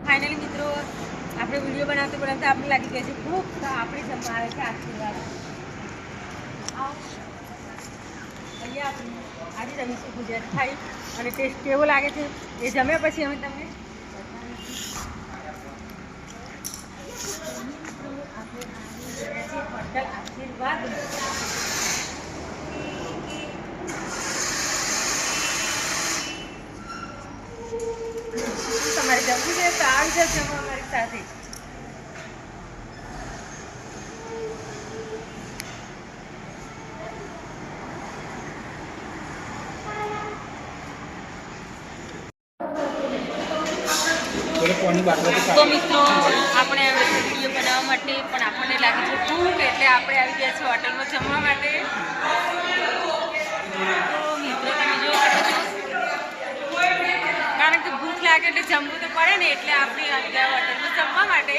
Finally મિત્રો, આપણે video બનાવતો બનાવતા આપણે લાગી ગયા છે ખૂબ, તો આપણે જમવા આવે છે આશીર્વાદ. અહીંયા આપણે આજે જમીશું ગુજરાતી થાળી, અને ટેસ્ટ કેવો લાગે છે એ જમ્યા પછી અમે તમને આશીર્વાદ જમવું છે તો આવી જાવ જમવા અમારી સાથે થોડો પાણી બાટલો તો તો મિત્રો આપણે હવે વિડીયો બનાવવા માટે પણ આપણને લાગે છે ભૂખ એટલે આપણે આવી ગયા છે હોટલમાં જમવા ભૂખ લાગે એટલે જમવું તો પડે ને એટલે આપણે ગયા હોટલમાં જમવા માટે